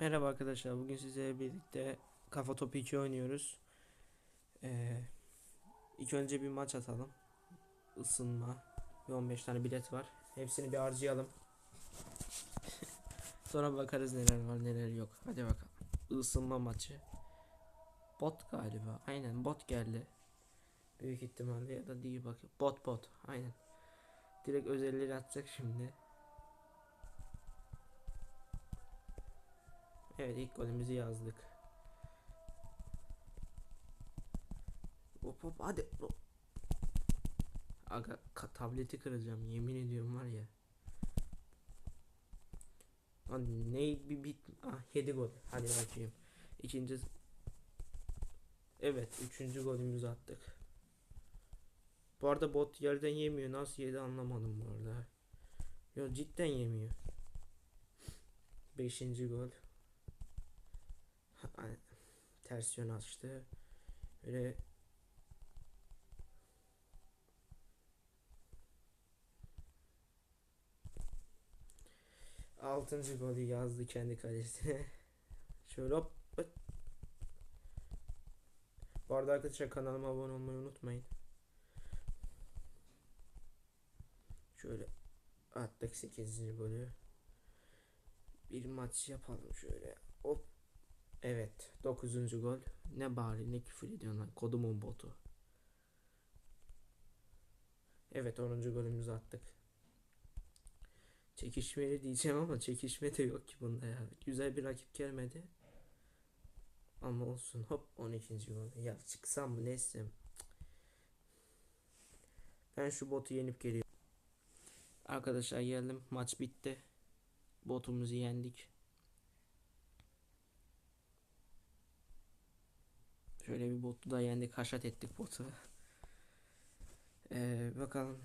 Merhaba arkadaşlar. Bugün sizlerle birlikte Kafa Topu 2 oynuyoruz. Ee, ilk önce bir maç atalım. Isınma. Bir 15 tane bilet var. Hepsini bir harcayalım. Sonra bakarız neler var neler yok. Hadi bakalım. Isınma maçı. Bot galiba. Aynen bot geldi. Büyük ihtimalle ya da değil bak. Bot bot. Aynen. Direkt özelleri atacak şimdi. Evet ilk golümüzü yazdık. Hop hop hadi. Aga tableti kıracağım yemin ediyorum var ya. Lan ne bir bit ah 7 gol. Hadi bakayım. İkinci Evet, üçüncü golümüzü attık. Bu arada bot yerden yemiyor. Nasıl yedi anlamadım bu arada. Yo cidden yemiyor. Beşinci gol. Ters yön açtı. Böyle altıncı golü yazdı kendi kalesine. Şöyle hop. Bu arada arkadaşlar kanalıma abone olmayı unutmayın. Şöyle attık 8. golü. Bir maç yapalım şöyle. Hop. Evet. 9. gol. Ne bari ne küfür ediyorsun. Kodumun botu. Evet 10. golümüzü attık. Çekişmeli diyeceğim ama çekişme de yok ki bunda ya. Güzel bir rakip gelmedi. Ama olsun. Hop 12. gol. Ya çıksam mı ne etsem. Ben şu botu yenip geliyorum. Arkadaşlar geldim. Maç bitti. Botumuzu yendik. Şöyle bir botu da yendik. Haşat ettik botu. Ee, bakalım.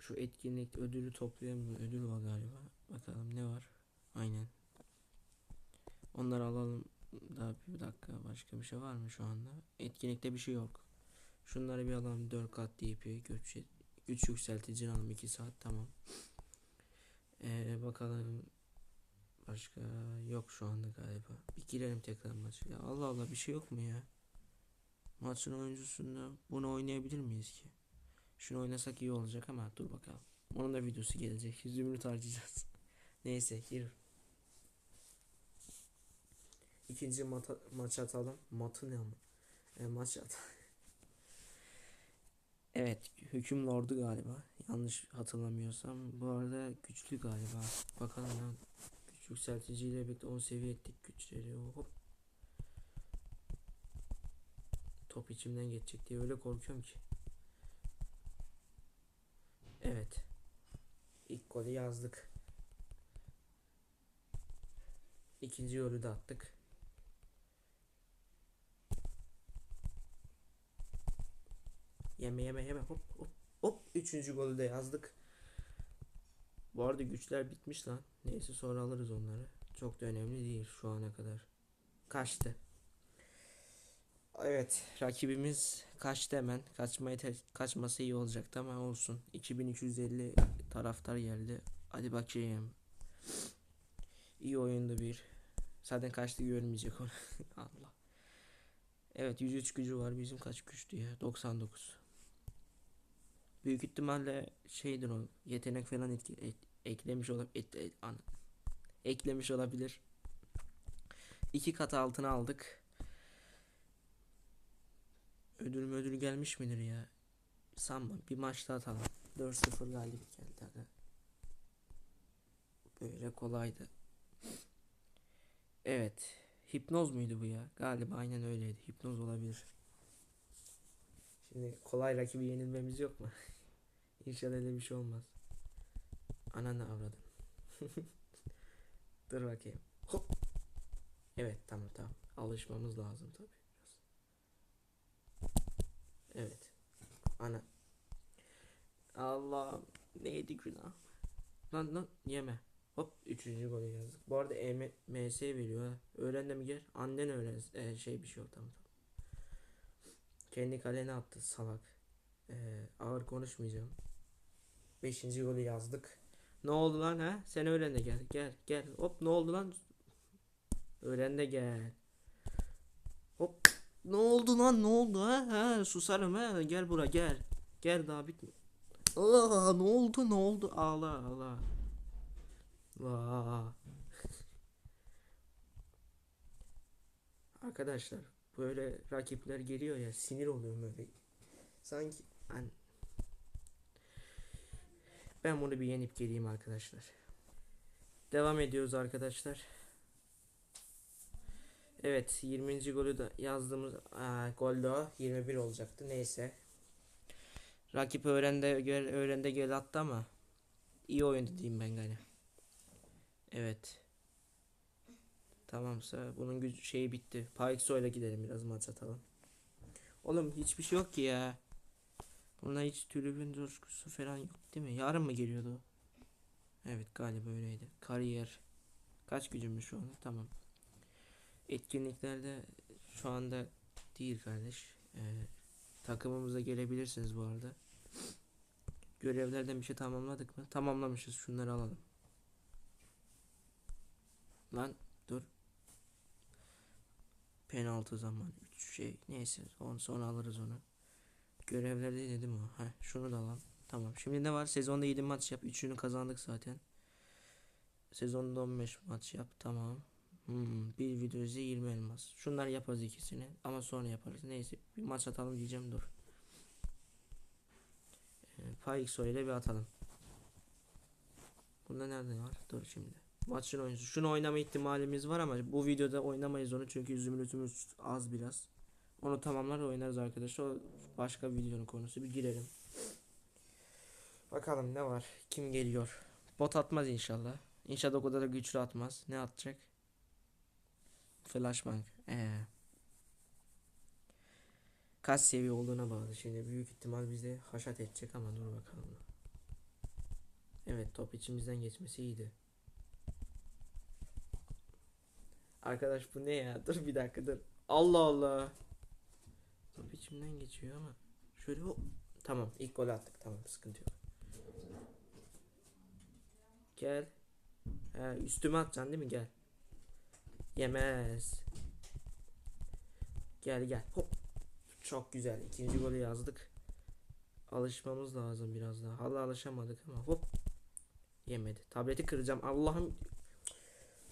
Şu etkinlik ödülü toplayalım. Ödül var galiba. Bakalım ne var. Aynen. Onları alalım. Daha bir dakika. Başka bir şey var mı şu anda? Etkinlikte bir şey yok. Şunları bir alalım. 4 kat DP. Güç, güç yükseltici alalım. 2 saat. Tamam. Ee, bakalım. Başka yok şu anda galiba. Bir girelim tekrar maçı. Ya Allah Allah bir şey yok mu ya? Maçın oyuncusunda bunu oynayabilir miyiz ki? Şunu oynasak iyi olacak ama dur bakalım. Onun da videosu gelecek. Zümrüt harcayacağız. Neyse gir. İkinci mata, maç atalım. Matı ne ama? E, maç at. evet hüküm lordu galiba. Yanlış hatırlamıyorsam. Bu arada güçlü galiba. Bakalım lan. Güç yükselticiyle birlikte 10 seviye ettik güçleri. Hop. Top içimden geçecek diye öyle korkuyorum ki. Evet. İlk golü yazdık. İkinci golü de attık. Yeme yeme yeme hop hop hop. Üçüncü golü de yazdık. Bu arada güçler bitmiş lan. Neyse sonra alırız onları. Çok da önemli değil şu ana kadar. Kaçtı. Evet rakibimiz kaçtı hemen. Kaçmayı te- kaçması iyi olacaktı ama olsun. 2250 taraftar geldi. Hadi bakayım. İyi oyundu bir. Zaten kaçtı görmeyecek onu. Allah. Evet 103 gücü var. Bizim kaç güçtü ya? 99. Büyük ihtimalle şeydir o. Yetenek falan etki, et- eklemiş olabilir. eklemiş olabilir. İki kat altına aldık. Ödül ödül gelmiş midir ya? Sanmam. Bir maçta atalım. 4-0 galip geldi. Aga. Böyle kolaydı. Evet. Hipnoz muydu bu ya? Galiba aynen öyleydi. Hipnoz olabilir. Şimdi kolay rakibi yenilmemiz yok mu? İnşallah öyle bir şey olmaz. Ananı avradım. Dur bakayım. Hop. Evet tamam tamam. Alışmamız lazım tabii. Evet. Ana. Allah neydi günah? Lan lan yeme. Hop üçüncü golü yazdık. Bu arada EM, MS veriyor ha. Mi gel? Annen öğren. Ee, şey bir şey tamam tamam. Kendi kalene attı salak. Ee, ağır konuşmayacağım. Beşinci golü yazdık. Ne oldu lan ha? Sen öğren de gel. Gel gel. Hop ne oldu lan? Öğren de gel. Ne oldu lan ne oldu ha? ha susarım ha. Gel bura gel. Gel daha bitme. Aa, ne oldu ne oldu? Ağla ağla. Vaa. Arkadaşlar böyle rakipler geliyor ya sinir oluyorum böyle. Sanki ben ben bunu bir yenip geleyim arkadaşlar. Devam ediyoruz arkadaşlar. Evet 20. golü de yazdığımız aa, gol de o 21 olacaktı neyse. Rakip öğrende gel öğrende gel attı ama iyi oyundu diyeyim ben gene. Evet. Tamamsa bunun gücü şeyi bitti. İle gidelim biraz maç atalım. Oğlum hiçbir şey yok ki ya. Bunda hiç tribün coşkusu falan yok değil mi? Yarın mı geliyordu? Evet galiba öyleydi. Kariyer. Kaç gücümüz şu anda? Tamam. Etkinliklerde şu anda değil kardeş. Ee, takımımıza gelebilirsiniz bu arada. Görevlerden bir şey tamamladık mı? Tamamlamışız. Şunları alalım. Lan dur. Penaltı zaman 3 şey neyse on sonra alırız onu. Görevlerde dedim o. Heh, şunu da alalım. Tamam. Şimdi ne var? Sezonda 7 maç yap. 3'ünü kazandık zaten. Sezonda 15 maç yap. Tamam. Hmm, bir video izle 20 elmas. Şunlar yaparız ikisini. Ama sonra yaparız. Neyse. Bir maç atalım diyeceğim. Dur. Ee, Paixo ile bir atalım. Bunda nerede var? Dur şimdi. Maçın oyuncusu. Şunu oynama ihtimalimiz var ama bu videoda oynamayız onu çünkü zümrütümüz az biraz. Onu tamamlar oynarız arkadaşlar. O başka videonun konusu. Bir girelim. Bakalım ne var? Kim geliyor? Bot atmaz inşallah. İnşallah o kadar da güçlü atmaz. Ne atacak? Flashbang. Ee. Kaç seviye olduğuna bağlı. Şimdi büyük ihtimal bize haşat edecek ama dur bakalım. Evet top içimizden geçmesi iyiydi. Arkadaş bu ne ya? Dur bir dakika dur. Allah Allah. Top içimden geçiyor ama. Şöyle hop. Tamam ilk gol attık. Tamam sıkıntı yok. Gel. He, üstüme atacaksın değil mi? Gel. Yemez. Gel gel. Hop. Çok güzel. İkinci golü yazdık. Alışmamız lazım biraz daha. Hala alışamadık ama hop. Yemedi. Tableti kıracağım. Allah'ım.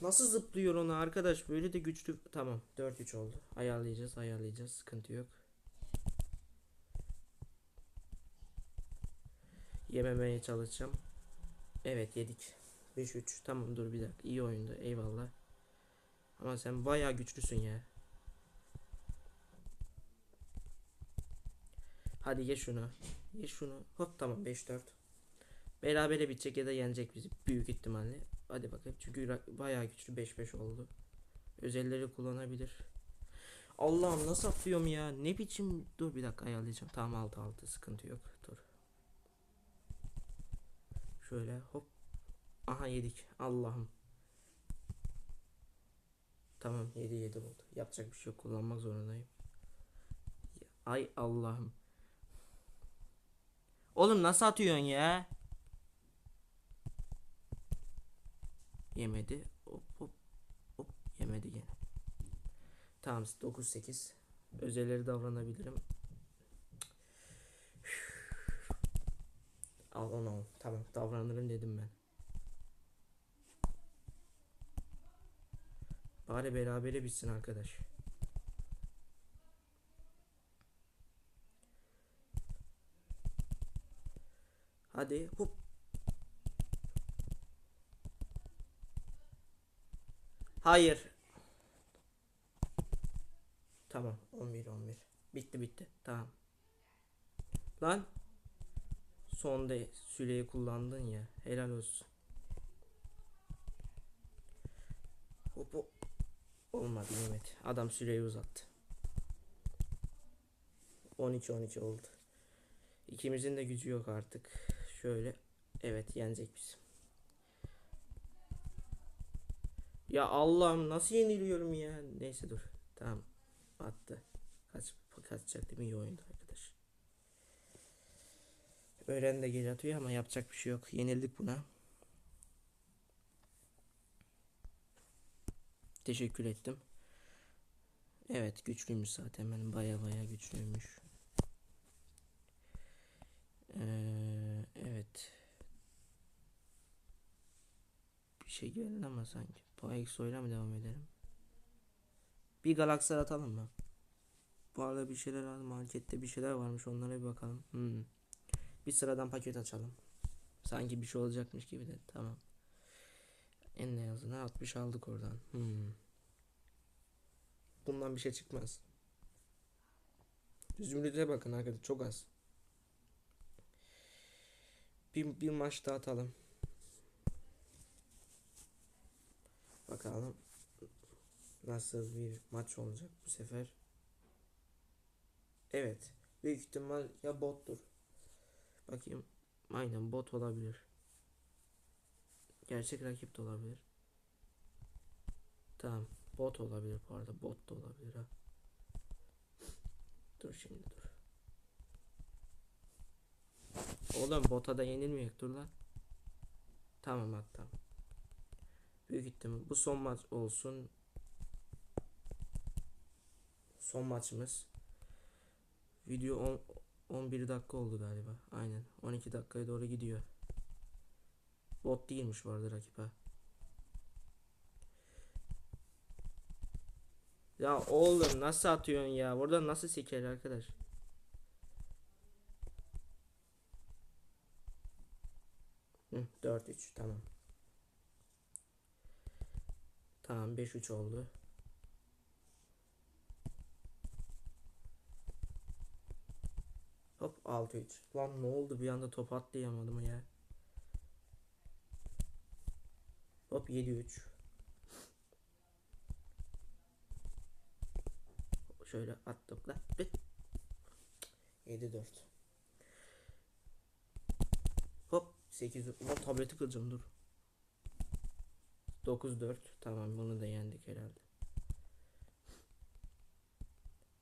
Nasıl zıplıyor ona arkadaş? Böyle de güçlü. Tamam. 4-3 oldu. Ayarlayacağız. Ayarlayacağız. Sıkıntı yok. Yememeye çalışacağım. Evet yedik. 5-3. Tamam dur bir dakika. İyi oyundu. Eyvallah. Ama sen bayağı güçlüsün ya. Hadi ye şunu. Ye şunu. Hop tamam 5-4. Berabere bitecek ya da yenecek bizi büyük ihtimalle. Hadi bakalım çünkü bayağı güçlü 5-5 oldu. Özelleri kullanabilir. Allah'ım nasıl atlıyorum ya? Ne biçim? Dur bir dakika ayarlayacağım. Tamam 6-6 sıkıntı yok. Dur. Şöyle hop. Aha yedik. Allah'ım. Tamam 7 7 oldu. Yapacak bir şey yok. Kullanmak zorundayım. Ay Allah'ım. Oğlum nasıl atıyorsun ya? Yemedi. Hop hop. Hop yemedi gene. Tamam 9 8. Özelleri davranabilirim. Al onu. Tamam davranırım dedim ben. Bari berabere bitsin arkadaş. Hadi hop. Hayır. Tamam 11 11. Bitti bitti. Tamam. Lan. Sonda süreyi kullandın ya. Helal olsun. Hop hop. Olmadı Mehmet. Adam süreyi uzattı. 12-12 oldu. İkimizin de gücü yok artık. Şöyle. Evet yenecek bizim. Ya Allah'ım nasıl yeniliyorum ya. Neyse dur. Tamam. Attı. Kaç kaçacaktım iyi oyundu arkadaş. Öğren de geri atıyor ama yapacak bir şey yok. Yenildik buna. Teşekkür ettim. Evet güçlüymüş zaten benim baya baya güçlüymüş. Ee, evet. Bir şey geldi ama sanki. Bu Exo'yla mı devam edelim? Bir galaksar atalım mı? Bu arada bir şeyler var. Markette bir şeyler varmış. Onlara bir bakalım. Hmm. Bir sıradan paket açalım. Sanki bir şey olacakmış gibi de. Tamam. En ne yazına 60 aldık oradan. Hmm. Bundan bir şey çıkmaz. Zümrüt'e bakın arkadaşlar çok az. Bir, bir maç daha atalım. Bakalım nasıl bir maç olacak bu sefer. Evet. Büyük ihtimal ya bottur. Bakayım. Aynen bot olabilir. Gerçek rakip de olabilir. Tamam. Bot olabilir bu arada. Bot da olabilir ha. Dur şimdi dur. Oğlum bota da yenilmeyecek dur lan. Tamam hatta. Büyük ihtimal bu son maç olsun. Son maçımız. Video 10 11 dakika oldu galiba. Aynen. 12 dakikaya doğru gidiyor. Bot değilmiş bu arada rakip ha. Ya oğlum nasıl atıyorsun ya? Burada nasıl seker arkadaş? Hı, 4-3 tamam. Tamam 5-3 oldu. Hop 6-3. Lan ne oldu bir anda top atlayamadım ya. Hop 7-3. Şöyle attım lan. 7-4. Hop 8 Ulan tableti kıracağım dur. 9-4. Tamam bunu da yendik herhalde.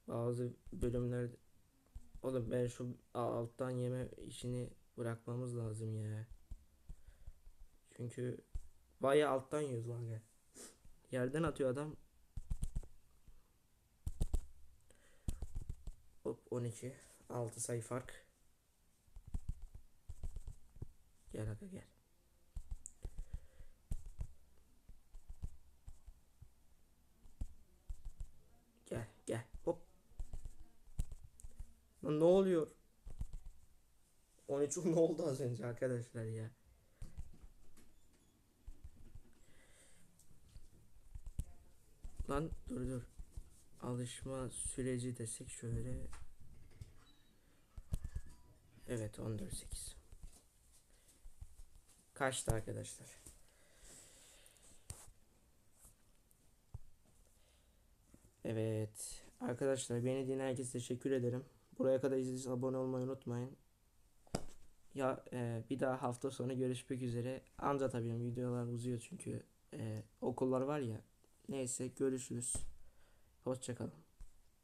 Bazı bölümlerde Oğlum ben şu alttan yeme işini bırakmamız lazım ya. Çünkü bayağı alttan yiyoruz lan ya. Yerden atıyor adam. Hop 12. 6 sayı fark. Gel hadi gel. Gel gel hop. Lan ne oluyor? 13 ne oldu az önce arkadaşlar ya? Lan dur dur. Alışma süreci desek şöyle. Evet 14-8. Kaçtı arkadaşlar? Evet. Arkadaşlar beni dinleyen herkese teşekkür ederim. Buraya kadar izlediyseniz abone olmayı unutmayın. Ya e, bir daha hafta sonu görüşmek üzere. Anca tabii videolar uzuyor çünkü e, okullar var ya. Neyse görüşürüz. Hoşçakalın.